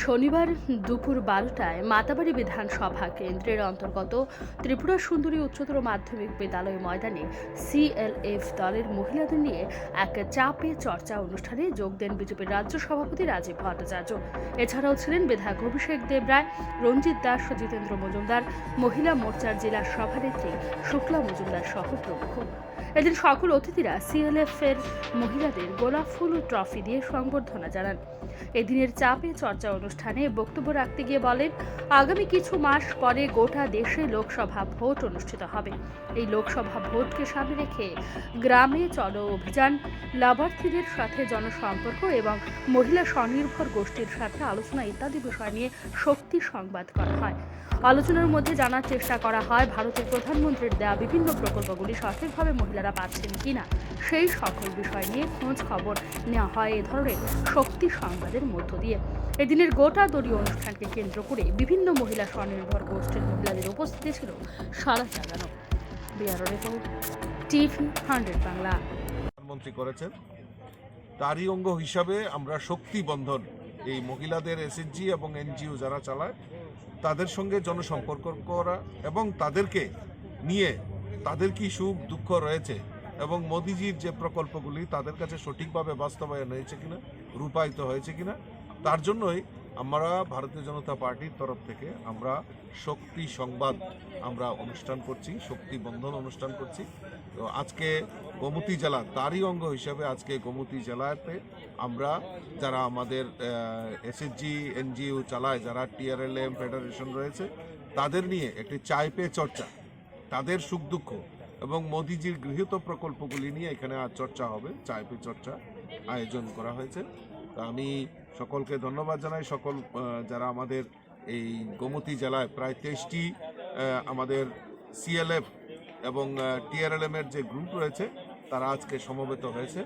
শনিবার দুপুর বারোটায় মাতাবাড়ি বিধানসভা কেন্দ্রের অন্তর্গত ত্রিপুরা সুন্দরী উচ্চতর মাধ্যমিক বিদ্যালয় ময়দানে সিএলএফ দলের মহিলাদের নিয়ে এক চাপে চর্চা অনুষ্ঠানে যোগ দেন বিজেপির রাজ্য সভাপতি রাজীব ভট্টাচার্য। এছাড়াও ছিলেন বিধায়ক অভিষেক দেবরায় রঞ্জিত দাস জিতেন্দ্র মজুমদার, মহিলা মোর্চার জেলা সভানেত্রী শুক্লা মজুমদার সহ প্রমুখ। এদিন সকল অতিথিরা সিএলএফ এর মহিলাদের গোলাপ ফুল ও ট্রফি দিয়ে সংবর্ধনা জানান। এদিনের চাপে চর্চা অনুষ্ঠানে বক্তব্য রাখতে গিয়ে বলেন, আগামী কিছু মাস পরে গোটা দেশে লোকসভা ভোট অনুষ্ঠিত হবে। এই লোকসভা ভোটকে সামনে রেখে গ্রামে চলো অভিযান, লাভার্থীদের সাথে জনসম্পর্ক এবং মহিলা স্বনির্ভর গোষ্ঠীর সাথে আলোচনা ইত্যাদি বিষয় নিয়ে শক্তি সংবাদ করা হয়। আলোচনার মধ্যে জানার চেষ্টা করা হয়, ভারতের প্রধানমন্ত্রীর দেওয়া বিভিন্ন প্রকল্পগুলি সঠিকভাবে মহিলারা পাচ্ছেন কিনা সেই সকল বিষয় নিয়ে খোঁজ খবর নেওয়া হয় এ ধরনের শক্তি সংবাদের মধ্য দিয়ে। এদিনের গোটা দলীয় অনুষ্ঠানকে কেন্দ্র করে বিভিন্ন মহিলা স্বনির্ভর গোষ্ঠীর মহিলাদের উপস্থিতি ছিল সারা জাগানো। BRO report, TV hundred Bangla. প্রধানমন্ত্রী করেছেন। তারই অঙ্গ হিসাবে আমরা শক্তি বন্ধন, এই মহিলাদের এসএসজি এবং এনজিও যারা চালায়, তাদের সঙ্গে জনসম্পর্ক করা এবং তাদেরকে নিয়ে তাদের কি সুখ, দুঃখ রয়েছে? এবং মোদিজির যে প্রকল্পগুলি তাদের কাছে সঠিকভাবে বাস্তবায়ন হয়েছে কিনা, রূপায়িত হয়েছে কিনা, তার জন্যই আমরা ভারতীয় জনতা পার্টির তরফ থেকে আমরা শক্তি সংবাদ আমরা অনুষ্ঠান করছি, শক্তি বন্ধন অনুষ্ঠান করছি। তো আজকে গোমতী জেলা তারই অঙ্গ হিসেবে আজকে গোমতী জেলাতে আমরা যারা আমাদের এসএসজি এনজিও চালায়, যারা টিআরএলএম ফেডারেশন রয়েছে, তাদের নিয়ে একটি চায় পে চর্চা। তাদের সুখ দুঃখ এবং মোদিজির গৃহীত প্রকল্পগুলি নিয়ে এখানে আজ চর্চা হবে চায় পে চর্চা আয়োজন করা হয়েছে। তা আমি সকলকে ধন্যবাদ জানাই। সকল যারা আমাদের এই গোমতী জেলায় প্রায় তেইশটি আমাদের সিএলএফ এবং টিআরএলএম এর যে গ্রুপ রয়েছে, তারা আজকে সমবেত হয়েছে।